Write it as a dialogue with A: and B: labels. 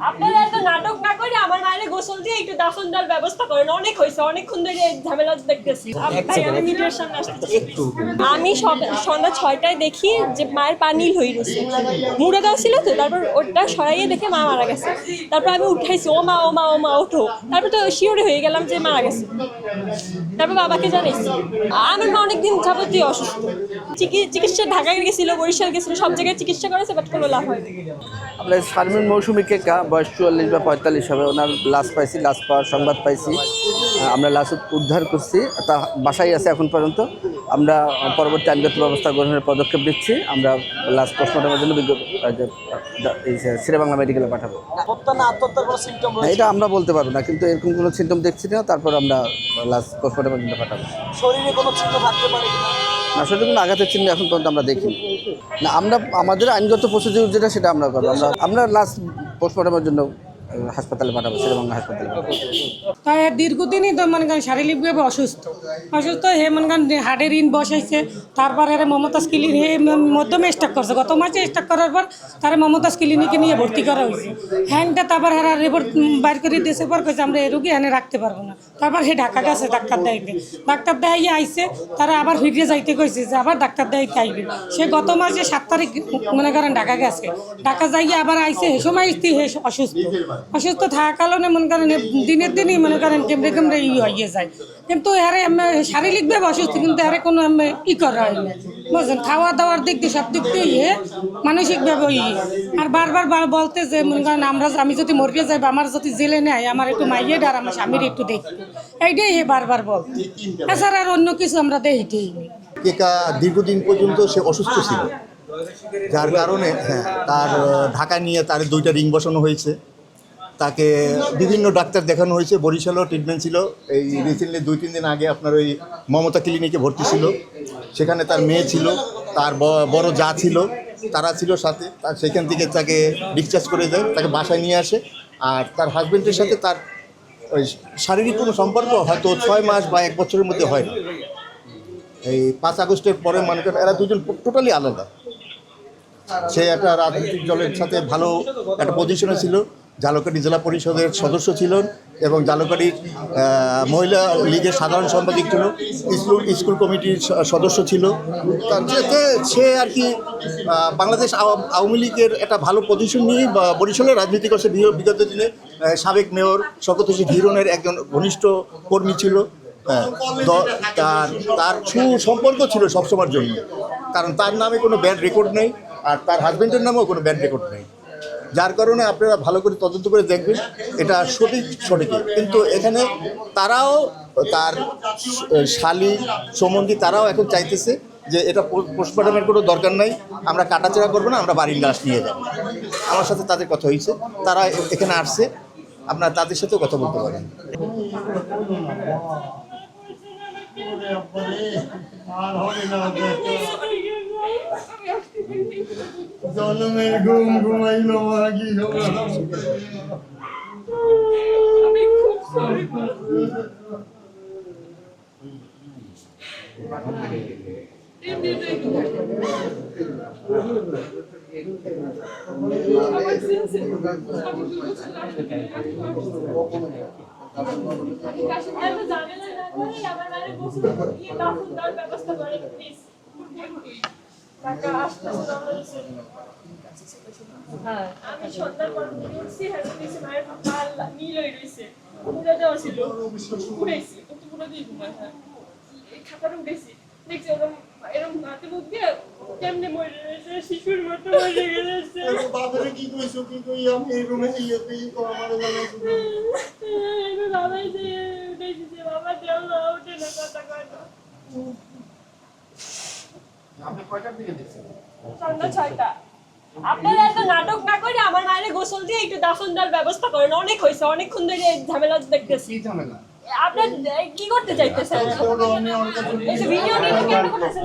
A: আপনারা এত নাটক না করে আমার মায়ের গোসল দিয়ে একটু দাফন দেওয়ার ব্যবস্থা করেন। অনেক হয়েছে অনেকক্ষণ ধরে ঝামেলা দেখতেছি। আমি মিডিয়ার সামনে আসতেছি। আমি সন্ধ্যা ছয়টায় দেখি যে মায়ের পা নীল হয়ে গেছে মুড়ে দেওয়া ছিল তো তারপর ওটা সরাইয়ে দেখে মা মারা গেছে। তারপর আমি উঠাইছি ও মা ও মা ও মা ওঠো। তারপর তো শিওরে হয়ে গেলাম যে মারা গেছে। তারপর বাবাকে জানাইছি আমার মা অনেকদিন যাবতীয় অসুস্থ। চিকি- চিকিৎসা ঢাকায় গেছিল বরিশাল গেছিল সব জায়গায় চিকিৎসা করেছে বাট কোনো লাভ হয়নি।
B: আপনার শারমিন মৌসুমী কেকা বয়স চুয়াল্লিশ বা পঁয়তাল্লিশ হবে ওনার লাশ পাইছি লাশ পাওয়ার সংবাদ পাইছি। আমরা লাশ উদ্ধার করছি তা বাসায় আছে এখন পর্যন্ত। আমরা পরবর্তী আইনগত ব্যবস্থা গ্রহণের পদক্ষেপ দিচ্ছি আমরা লাশ পোস্টমর্টমের জন্য বাংলা মেডিকেলে পাঠাবো। এটা আমরা বলতে পারব না কিন্তু এরকম কোনো সিমটম দেখছি না তারপর আমরা লাশ পোস্টমর্টমের জন্য পাঠাবো।
C: শরীরে কোনো চিহ্ন থাকতে পারে কিনা
B: না সেটা কোনো আঘাতের চিহ্ন এখন পর্যন্ত আমরা দেখি না, আমরা, আমাদের আইনগত প্রসিডিউর যেটা সেটা আমরা করব। আমরা আমরা লাস্ট পোস্টমর্টমের জন্য হাসপাতালে পাঠাবো শেরেবাংলা হাসপাতালে
D: তাই দীর্ঘদিনই তো মনে করেন শারীরিকভাবে অসুস্থ। অসুস্থ হে মনে করেন হার্টের ঋণ বসাইছে, তারপর এর মমতাজ ক্লিনিক হে মধ্যমে স্টাক করছে। গত মাসে স্টাক করার পর তারা মমতাজ ক্লিনিকে নিয়ে ভর্তি করা হয়েছে। হ্যাংটা তারপর হেরা রিপোর্ট বাইর করে দিয়েছে, পর কইছে আমরা এই রুগী এনে রাখতে পারব না। তারপর হে ঢাকা গেছে ডাক্তার দেখাইতে। ডাক্তার দেখাইয়ে আইছে, তারা আবার ফিরে যাইতে কইছে যে আবার ডাক্তার দেখাইতে আইবে। সে গত মাসে সাত তারিখ মনে করেন ঢাকা গেছে। ঢাকা যাইয়ে আবার আইছে হে সময় অসুস্থ। অসুস্থ থাকা কারণে মনে করেন দিনের দিনই মনে করেন কেমরে কেমরে ই হয়ে যায়। কিন্তু এর শারীরিকভাবে অসুস্থ, কিন্তু এর কোনো এমনি ই করা হয় না। খাওয়া দাওয়ার দিক দিয়ে সব দিক দিয়ে ইয়ে মানসিকভাবে ই আর বারবার বার বলতে যে মনে করেন আমরা আমি যদি মরিয়ে যাই বা আমার যদি জেলে নেয়, আমার একটু মাইয়ে আর আমার স্বামীর একটু দেখি এইটাই হে বারবার বল এছাড়া আর অন্য কিছু আমরা দেখিতেই
E: কেকা দীর্ঘদিন পর্যন্ত সে অসুস্থ ছিল। যার কারণে হ্যাঁ তার ঢাকা নিয়ে তার দুইটা রিং বসানো হয়েছে। তাকে বিভিন্ন ডাক্তার দেখানো হয়েছে, বরিশালও ট্রিটমেন্ট ছিল। এই রিসেন্টলি দুই, তিন দিন আগে আপনার ওই মমতা ক্লিনিকে ভর্তি ছিল। সেখানে তার মেয়ে ছিল, তার বড় যা ছিল, তারা ছিল সাথে। তার সেখান থেকে তাকে ডিসচার্জ করে দেয়, তাকে বাসায় নিয়ে আসে। আর তার হাজবেন্ডের সাথে তার ওই শারীরিক কোনো সম্পর্ক হয়তো ছয় মাস বা এক বছরের মধ্যে হয় না। এই পাঁচ আগস্টের পরে মনে করেন এরা দুজন টোটালি আলাদা। সে একটা রাজনৈতিক দলের সাথে ভালো একটা পজিশনে ছিল। জালকাটি জেলা পরিষদের সদস্য ছিলেন এবং জালকাটির আহ, মহিলা লীগের সাধারণ সম্পাদক ছিল স্কুল স্কুল কমিটির সদস্য ছিল। সে আর কি বাংলাদেশ আওয়া- আওয়ামী লীগের একটা ভালো পজিশন নিয়ে বা বরিশালের রাজনীতি করছে। বিগত দিনে সাবেক মেয়র শকত হোসেন হিরনের একজন ঘনিষ্ঠ কর্মী ছিল। হ্যাঁ, তার তার সুসম্পর্ক ছিল সবসময়ের জন্য। কারণ তার নামে কোনো ব্যাড রেকর্ড নেই আর তার হাজবেন্ডের নামেও কোনো ব্যাড রেকর্ড নেই। যার কারণে আপনারা ভালো করে তদন্ত করে দেখবেন এটা সঠিক সঠিক কিন্তু এখানে তারাও তার শালি সম্বন্ধী তারাও এখন চাইতেছে যে এটা পোস্টমর্টমের কোনো দরকার নাই আমরা কাটাচেরা করব না আমরা বাড়ির লাশ নিয়ে যাব আমার সাথে তাদের কথা হয়েছে তারা এখানে আসছে আপনারা তাদের সাথেও কথা বলতে পারেন
F: জন্মের ঘুম ঘুমাইল মাগি
A: আমি খুব করে ব্যবস্থা করেন প্লিজ আমি সন্ধ্যার পর উঠছি হ্যাঁ দেখছি মায়ের পাল নীল হয়ে রয়েছে পুরো দেওয়া ছিল উড়াইছি কিন্তু পুরো দিয়ে ঘুমায় হ্যাঁ। খাতাটা উঠেছি দেখছি ওরকম এরকম হাতে মুখ দিয়ে কেমনে মরে রয়েছে শিশুর মতো মরে গেছে
F: বাবারে কি কইছো কি কই আমি এই রুমে পেই তো। আমার জানাইছো
A: এবার বাবাই যে উঠেছি বাবা দেও না উঠে না কথা সন্ধ্যা ছয়টা। আপনারা এত নাটক না করে আমার মায়ের গোসল দিয়ে একটু দাফন দেওয়ার ব্যবস্থা করেন। অনেক হয়েছে অনেকক্ষণ ধরে ঝামেলা দেখতেছি। আপনার কি করতে চাইতেছেন? ভিডিও নিয়ে কেন করতেছেন?